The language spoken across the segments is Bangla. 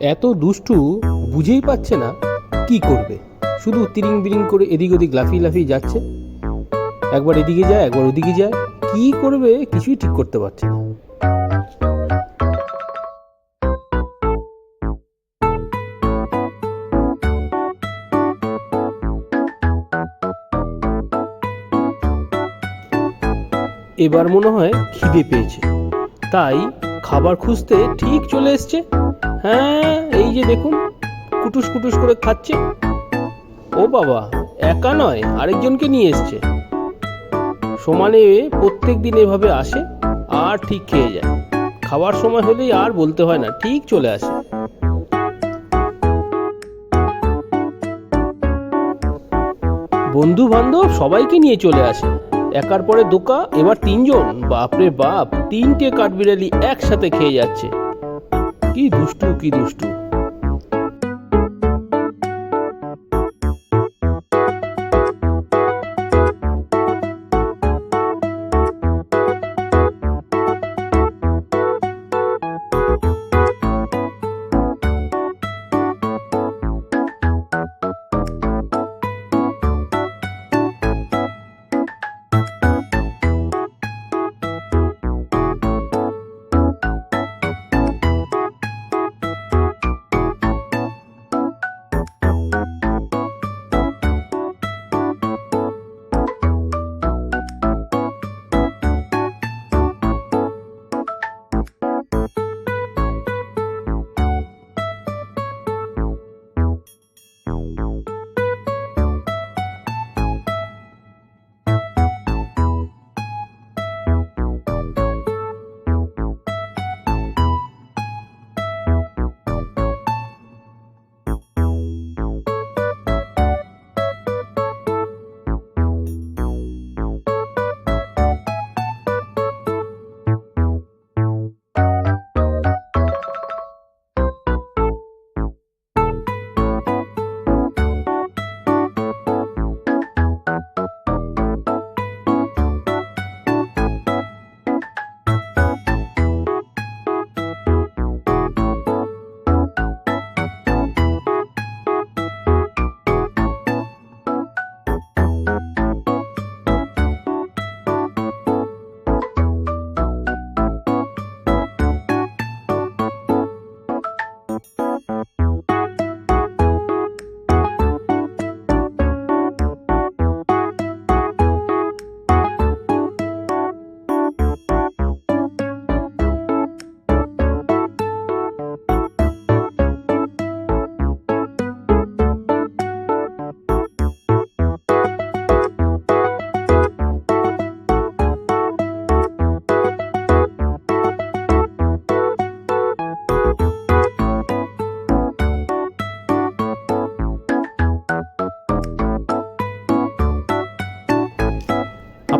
এত দুষ্টু বুঝেই পাচ্ছে না কি করবে। শুধু তিরিং বিরিং করে এদিক ওদিক লাফিয়ে লাফিয়ে যাচ্ছে। একবার এদিকে যায়, একবার ওদিকে যায়। কি করবে কিছুই ঠিক করতে পারছে না। এবার মনে হয় খিদে পেয়েছে। তাই খাবার খুঁজতে ঠিক চলে এসছে। হ্যাঁ এই যে দেখুন, কুটুস কুটুস করে খাচ্ছে। ও বাবা, একা নয়, আরেকজনকে নিয়ে এসছে। সমানে প্রত্যেক দিন এভাবে আসে, আর ঠিক খেয়ে যায়। খাবার সময় হলেই আর বলতে হয় না, ঠিক চলে আসে। বন্ধু বান্ধব সবাইকে নিয়ে চলে আসে। একার পরে দোকা, এবার তিনজন। বাপরে বাপ, তিনটে কাঠবিড়ালি একসাথে খেয়ে যাচ্ছে। কি দুষ্টু কি দুষ্টু।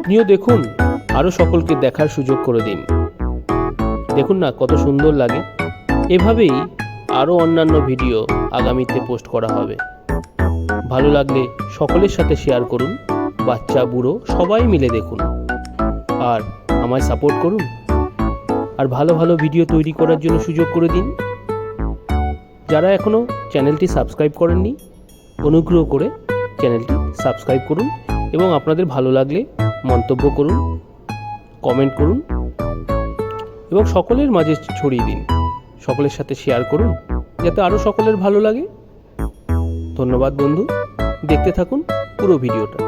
আপনিও দেখুন, আরও সকলকে দেখার সুযোগ করে দিন। দেখুন না কত সুন্দর লাগে। এভাবেই আরও অন্যান্য ভিডিও আগামীতে পোস্ট করা হবে। ভালো লাগলে সকলের সাথে শেয়ার করুন, বাচ্চা, বুড়ো, সবাই মিলে দেখুন। আর আমায় সাপোর্ট করুন। আর ভালো ভালো ভিডিও তৈরি করার জন্য সুযোগ করে দিন। যারা এখনও চ্যানেলটি সাবস্ক্রাইব করেননি, অনুগ্রহ করে চ্যানেলটি সাবস্ক্রাইব করুন এবং আপনাদের ভালো লাগলে মন্তব্য করুন কমেন্ট করুন এবং সকলের মাঝে ছড়িয়ে দিন। সকলের সাথে শেয়ার করুন, যাতে আরও সকলের ভালো লাগে। ধন্যবাদ বন্ধু, দেখতে থাকুন পুরো ভিডিওটা।